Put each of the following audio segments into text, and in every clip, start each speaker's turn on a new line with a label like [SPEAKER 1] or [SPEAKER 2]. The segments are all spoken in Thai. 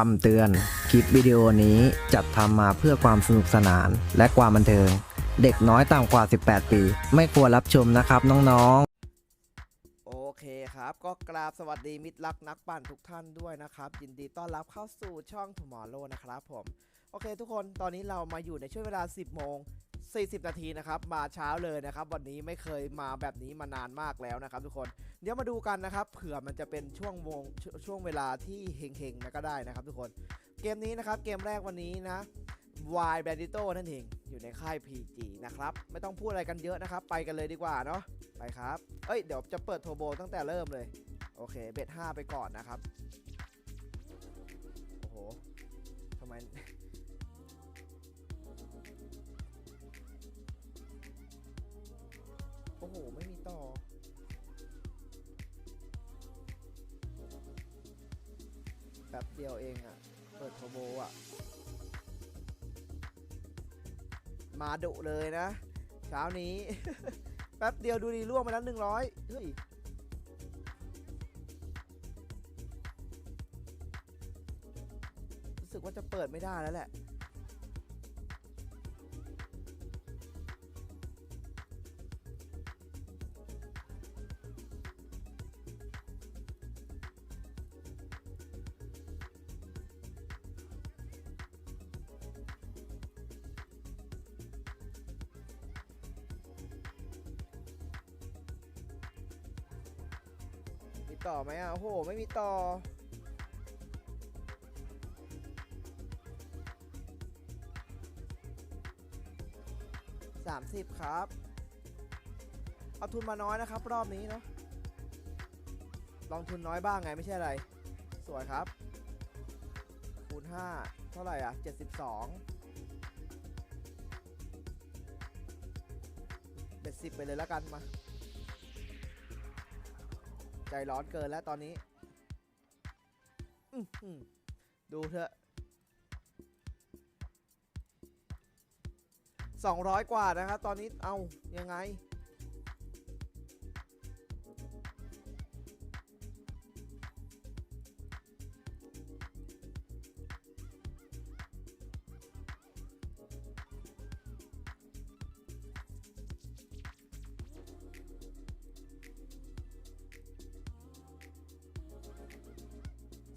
[SPEAKER 1] คำเตือน คลิปวิดีโอนี้จัดทำมาเพื่อความสนุกสนานและความบันเทิง เด็กน้อยต่ำกว่า 18 ปี ไม่ควรรับชมนะครับน้องๆ
[SPEAKER 2] โอเคครับ ก็กราบสวัสดีมิตรรักนักปั่นทุกท่านด้วยนะครับ ยินดีต้อนรับเข้าสู่ช่อง Tomorrow นะครับผม โอเคทุกคนตอนนี้เรามาอยู่ในช่วงเวลา 10 โมง 40 นาทีนะครับ มาเช้าเลยนะครับ วันนี้ไม่เคยมาแบบนี้มานานมากแล้วนะครับ ทุกคน เดี๋ยวมาดูกันนะครับเผื่อมันจะเป็นช่วงวงชช่วงเวลาที่เฮงๆนะก็ได้นะครับ ทุกคน เกมนี้นะครับเกมแรกวันนี้นะ Y b a n d i t o นั่นเองอยู่ในค่าย PG นะครับ ไม่ต้องพูดอะไรกันเยอะนะครับ ไปกันเลยดีกว่าเนาะไปครับ เอ้ยเดี๋ยวจะเปิดโทโบตั้งแต่เริ่มเลย โอเค เบ็ด5ไปก่อนนะครับ โอ้โหทำไม อ้โห ไม่มีต่อ แป๊บเดียวเองอะ่ะ เปิดโทโบอะ มาดุเลยนะ เช้านี้ แป๊บเดียวดูดีล่วงไปแล้วหนึ่งร้อยเฮ้ยรู้สึกว่าจะเปิดไม่ได้แล้วแหละ ต่อไหมอะ โอ้โห ไม่มีต่อ สามสิบครับ เอาทุนมาน้อยนะครับ รอบนี้เนาะ ลองทุนน้อยบ้างไงไม่ใช่อะไร สวยครับ คูณห้าเท่าไหร่อะเจ็ดสิบสองเบ็ดสิบไปเลยแล้วกันมา ร้อนเกินแล้วตอนนี้ดูเถอะสองร้อยกว่านะครับตอนนี้เอายังไง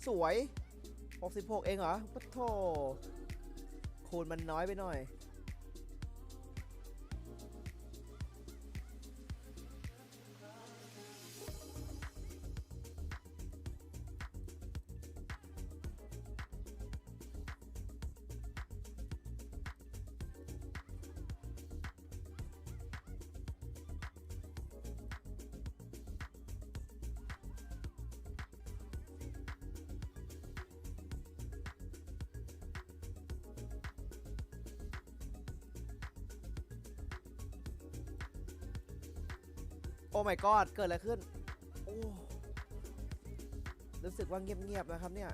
[SPEAKER 2] สวย 66 เองเหรอปะโถคูณมันน้อยไปหน่อย my god เกิดอะไรขึ้น โอ้ รู้สึกว่าเงียบๆนะครับเนี่ย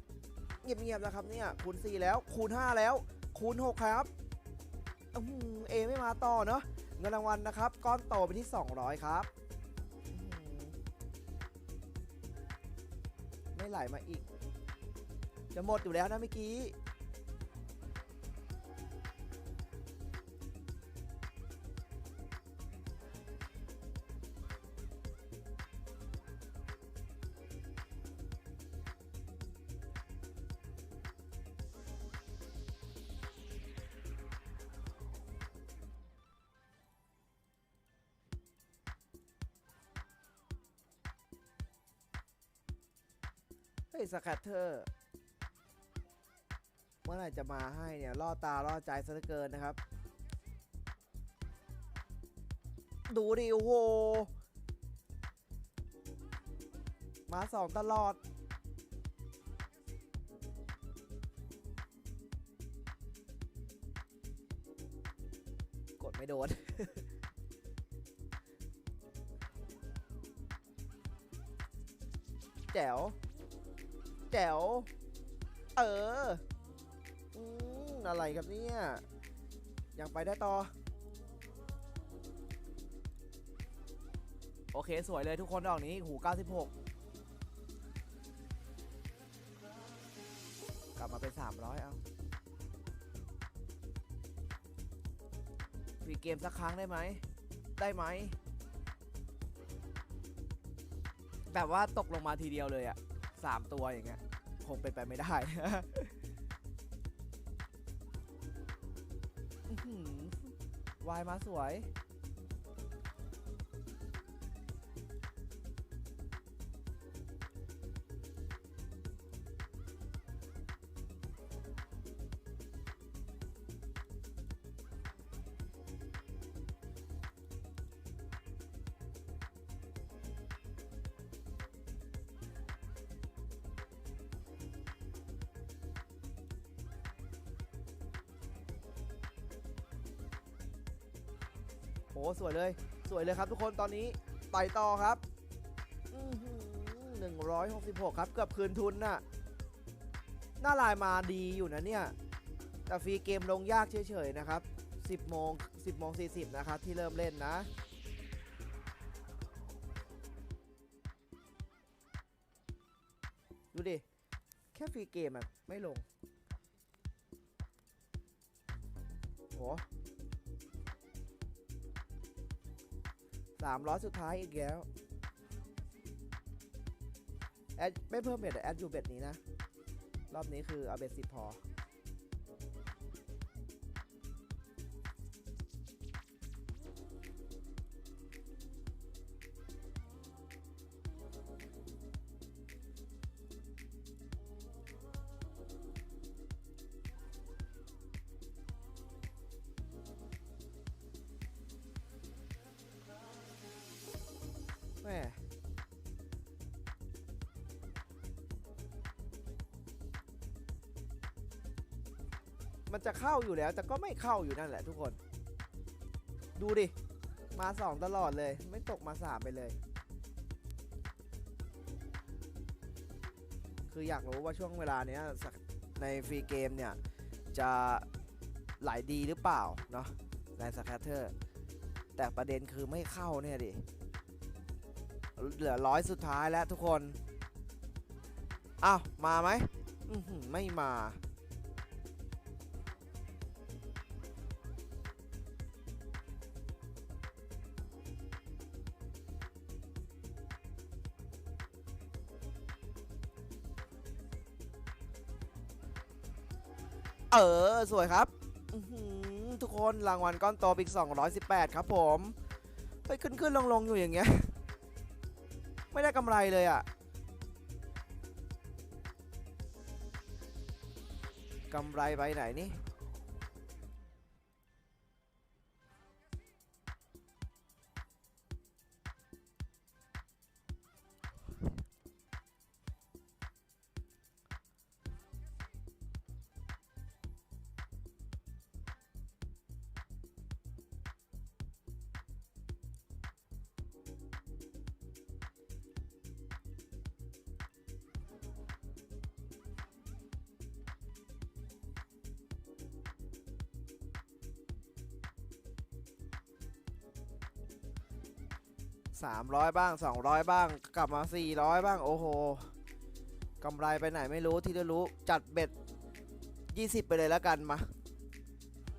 [SPEAKER 2] เงียบๆนะครับเนี่ย คูณ 4 แล้ว คูณ 5 แล้ว คูณ 6 ครับอื้อหือเอไม่มาต่อเนาะ เงินรางวัลนะครับ ก้อนโตไปที่ 200 ครับ ไม่ไหลมาอีก จะหมดอยู่แล้วนะเมื่อกี้ ฮ้ยสแคตเตอร์เมื่อไหร่จะมาให้เนี่ยล่อตาล่อใจซะเหลือเกินนะครับ ดูดิโอ้โหมาสองตลอด กดไม่โดนแจ๋ว แจ๋ว เออ อืมอะไรครับเนี่ย ยังไปได้ต่อ โอเคสวยเลยทุกคนดอกนี้หู 96 กลับมาเป็น 300 เอาฟรีเกมสักครั้งได้ไหม ได้ไหม แบบว่าตกลงมาทีเดียวเลยอะ สามตัวอย่างเงี้ยคงเป็นไปไม่ได้วายมาสวย หสวยเลย สวยเลยครับทุกคนตอนนี้ไต่ต่อครับหนึ่งร้อยหกสิบหกครับเกือบคืนทุนน่ะ หน้าลายมาดีอยู่นะเนี่ย แต่ฟรีเกมลงยากเฉยๆนะครับ 10โมง10โมง40 นะครับ ที่เริ่มเล่นนะ ดูดิ แค่ฟรีเกมอะไม่ลงโห สามร้อสุดท้ายอีกแล้วแอดไม่เพิ่มเบ็ดแต่แอดอยู่เบ็ดนี้นะ รอบนี้คือเอาเบ็ดสิบพอ แม่มันจะเข้าอยู่แล้วแต่ก็ไม่เข้าอยู่นั่นแหละทุกคน ดูดิ มาสองตลอดเลย ไม่ตกมาสามไปเลย คืออยากรู้ว่าช่วงเวลาเนี้ยในฟรีเกมเนี่ย จะไหลดีหรือเปล่า เนาะในสแคตเตอร์แต่ประเด็นคือไม่เข้าเนี่ยดิ เหลือร้อยสุดท้ายแล้วทุกคนอ้าวมาไหมไม่มาเออ สวยครับทุกคนรางวัลก้อนโตอีก218 ครับผม ไปขึ้นขึ้นลงลงอยู่อย่างเงี้ย ไม่ได้กำไรเลยอะ่ะกำไรไปไหนนี่ 300 บ้าง 200 บ้าง กลับมา 400 บ้าง โอ้โหกำไรไปไหนไม่รู้ที่จะรู้จัดเบ็ด 20 ไปเลยแล้วกันมา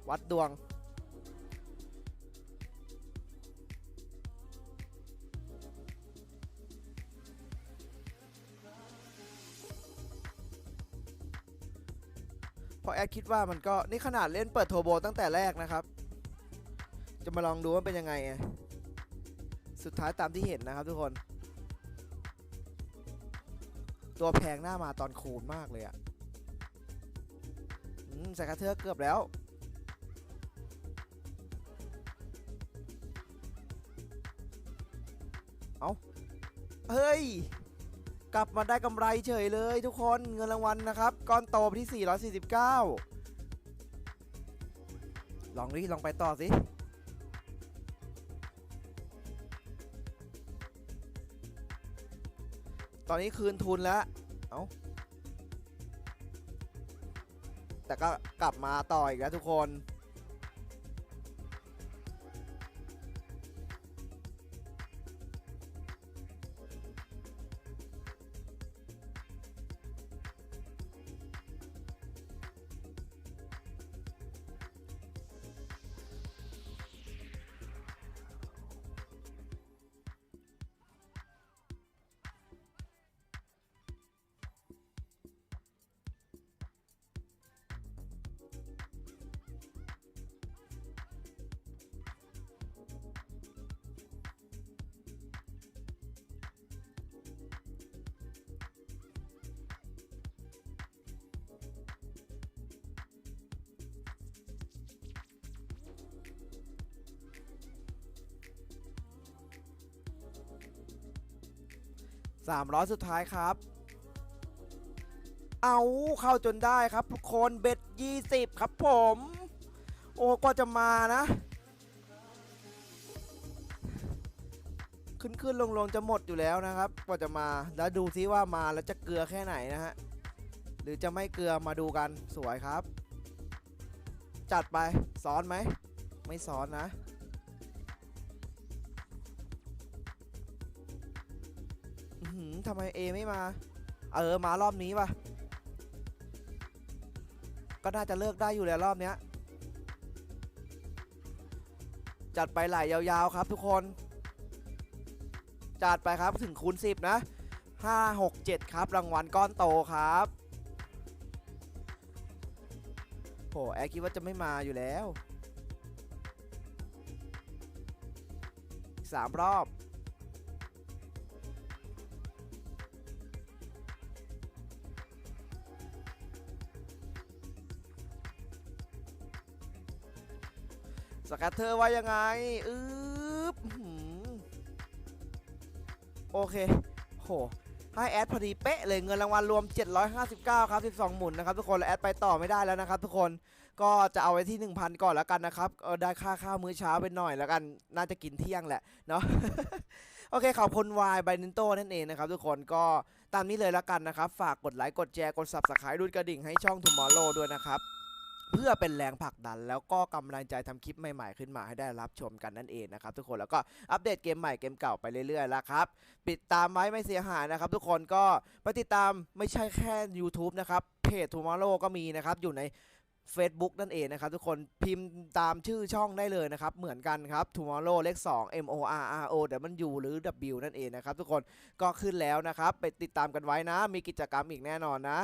[SPEAKER 2] วัดดวงเพราะแอดคิดว่ามันก็นี่ขนาดเล่นเปิดโทโบตั้งแต่แรกนะครับ จะมาลองดูว่าเป็นยังไงไง สุดท้ายตามที่เห็นนะครับทุกคน ตัวแพงหน้ามาตอนคูณมากเลยอะ่ะใส่กระเทือกเกือบแล้ว เอาเฮ้ย กลับมาได้กำไรเฉยเลยทุกคนเงินรางวัลนะครับ ก้อนโตที่ 449 ลองดิลองไปต่อสิ ตอนนี้คืนทุนแล้ว เอาแต่ก็กลับมาต่ออีกแล้วทุกคน 300 สุดท้ายครับ เอาเข้าจนได้ครับทุกคนเบ็ด 20 ครับผม โอ้ก็จะมานะ ขึ้นขึ้นลงลงจะหมดอยู่แล้วนะครับกว่าจะมาแล้วดูซิว่ามาแล้วจะเกลือแค่ไหนนะฮะ หรือจะไม่เกลือมาดูกันสวยครับ จัดไปซ้อนไหม ไม่ซ้อนนะ ทำไมเอไม่มา เออมารอบนี้ปะก็น่าจะเลิกได้อยู่แล้วรอบเนี้ย จัดไปไหลยาวๆครับทุกคน จัดไปครับถึงคูณ10 นะ 5 6 7 ครับ รางวัลก้อนโตครับโหแอคิดว่าจะไม่มาอยู่แล้วอีกสามรอบ สแกตเตอร์ว่ายังไงอือโอเคโหให้แอดพอดีเป๊ะเลยเงินรางวัลรวม 759 ครับ 12 หมุนนะครับทุกคนและแอดไปต่อไม่ได้แล้วนะครับทุกคนก็จะเอาไว้ที่ 1,000 ก่อนแล้วกันนะครับเออได้ค่าข้าวมื้อเช้าไปหน่อยแล้วกันน่าจะกินเที่ยงแหละเนาะโอเคขอบคุณวายไบนินโตนั่นเองนะครับทุกคนก็ตามนี้เลยแล้วกันนะครับ ฝากกดไลค์กดแชร์กด subscribe รุ่นกระดิ่งให้ช่อง Tomorrow ด้วยนะครับ เพื่อเป็นแรงผลักดัน แล้วก็กำลังใจทำคลิปใหม่ๆขึ้นมาให้ได้รับชมกันนั่นเองนะครับทุกคนแล้วก็อัปเดตเกมใหม่เกมเก่าไปเรื่อยๆแล้วครับปิดตามไว้ไม่เสียหายนะครับ ทุกคนก็ไปติดตามไม่ใช่แค่ YouTube นะครับเพจ Tomorrow ก็มีนะครับอยู่ใน Facebook นั่นเองนะครับ ทุกคนพิมพ์ตามชื่อช่องได้เลยนะครับ เหมือนกันครับ Tomorrow เลข2 M O R R O W หรือ W นั่นเองนะครับ ทุกคนก็ขึ้นแล้วนะครับ ไปติดตามกันไว้นะ มีกิจกรรมอีกแน่นอนนะ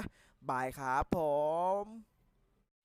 [SPEAKER 2] บายครับผม